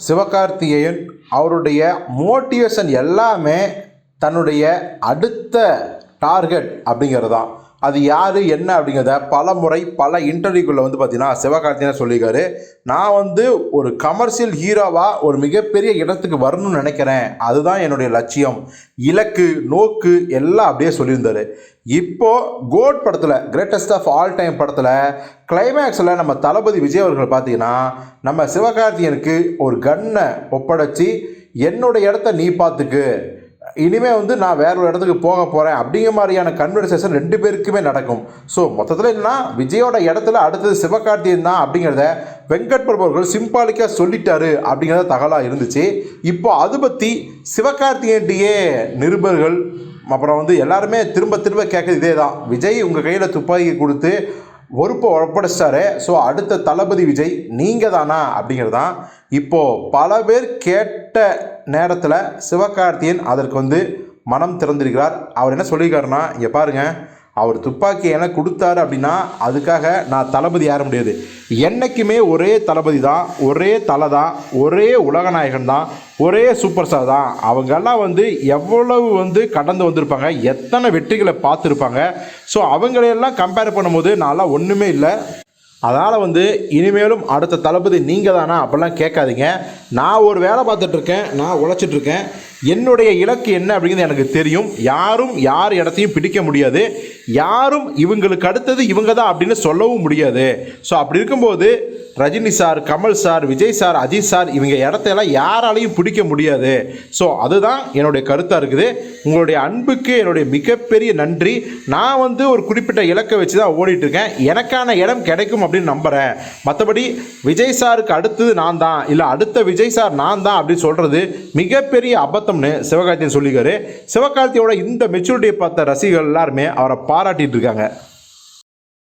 சிவகார்த்திகேயன் அவருடைய மோட்டிவேஷன் எல்லாமே தன்னுடைய அடுத்த டார்கெட் அப்படிங்கிறது தான் அது யார் என்ன அப்படிங்கிறத பல முறை பல இன்டர்வியூக்குள்ளே வந்து பார்த்தீங்கன்னா சிவகார்த்திகேயன் சொல்லியிருக்காரு. நான் வந்து ஒரு கமர்ஷியல் ஹீரோவாக ஒரு மிகப்பெரிய இடத்துக்கு வரணும்னு நினைக்கிறேன். அதுதான் என்னுடைய லட்சியம். இலக்கு நோக்கு எல்லாம் அப்படியே சொல்லியிருந்தார். இப்போது கோட் படத்தில் கிரேட்டஸ்ட் ஆஃப் ஆல் டைம் படத்தில் கிளைமேக்ஸில் நம்ம தளபதி விஜய் அவர்கள் பார்த்தீங்கன்னா நம்ம சிவகார்த்திகேயனுக்கு ஒரு கன்னை ஒப்படைச்சி என்னோட இடத்த நீ பார்த்துக்கு. இனிமே வந்து நான் வேற ஒரு இடத்துக்கு போக போகிறேன் அப்படிங்கிற மாதிரியான கன்வர்சேஷன் ரெண்டு பேருக்குமே நடக்கும். ஸோ மொத்தத்தில் என்னன்னா விஜயோட இடத்துல அடுத்தது சிவகார்த்தியன் தான் அப்படிங்கிறத வெங்கட் பிரபு அவர்கள் சிம்பாலிக்காக சொல்லிட்டாரு அப்படிங்கிறத தகவலாக இருந்துச்சு. இப்போ அது பற்றி சிவகார்த்திகேயன்டியே நிருபர்கள் அப்புறம் வந்து எல்லாருமே திரும்ப திரும்ப கேட்குறது இதே தான் விஜய் உங்கள் கையில் துப்பாக்கி கொடுத்து பொறுப்பை ஒப்படைச்சிட்டாரு. ஸோ அடுத்த தளபதி விஜய் நீங்கள் தானா அப்படிங்கிறது தான் இப்போது பல பேர் கேட்ட நேரத்தில் சிவகார்த்தியன் அதற்கு வந்து மனம் திறந்திருக்கிறார். அவர் என்ன சொல்லியிருக்காருன்னா இங்கே பாருங்கள் அவர் துப்பாக்கி என கொடுத்தாரு அப்படின்னா அதுக்காக நான் தளபதி ஏற முடியாது. என்றைக்குமே ஒரே தளபதி தான் ஒரே தலை தான் ஒரே உலகநாயகன் தான் ஒரே சூப்பர் ஸ்டார் தான். அவங்கெல்லாம் வந்து எவ்வளவு வந்து கடந்து வந்திருப்பாங்க எத்தனை வெற்றிகளை பார்த்துருப்பாங்க. ஸோ அவங்களையெல்லாம் கம்பேர் பண்ணும்போது நான்லாம் ஒன்றுமே இல்லை. அதனால் வந்து இனிமேலும் அடுத்த தளபதி நீங்கள் தானா அப்படிலாம் கேட்காதீங்க. நான் ஒரு வேலை பார்த்துட்ருக்கேன் நான் உழைச்சிட்ருக்கேன் என்னுடைய இலக்கு என்ன அப்படிங்கிறது எனக்கு தெரியும். யாரும் யார் இடத்தையும் பிடிக்க முடியாது. யாரும் இவங்களுக்கு அடுத்தது இவங்க தான் அப்படின்னு சொல்லவும் முடியாது. ஸோ அப்படி இருக்கும்போது Rajini sir Kamal sir Vijay sir Ajith sir இவங்க இடத்தையெல்லாம் யாராலையும் பிடிக்க முடியாது. ஸோ அதுதான் என்னுடைய கருத்தாக இருக்குது. உங்களுடைய அன்புக்கு என்னுடைய மிகப்பெரிய நன்றி. நான் வந்து ஒரு குறிப்பிட்ட இலக்கை வச்சு தான் ஓடிட்டுருக்கேன் எனக்கான இடம் கிடைக்கும் அப்படின்னு நம்புகிறேன் மற்றபடி விஜய் சாருக்கு அடுத்தது நான் தான். இல்லை அடுத்த விஜய் சார் நான் தான் அப்படின்னு சொல்கிறது மிகப்பெரிய அர்த்தம்னு சிவகார்த்தியன் சொல்லிக்காரு சிவகார்த்தியோட இந்த மெச்சூரிட்டியை பார்த்த ரசிகர்கள் எல்லாருமே அவரை பாராட்டிட்டு இருக்காங்க.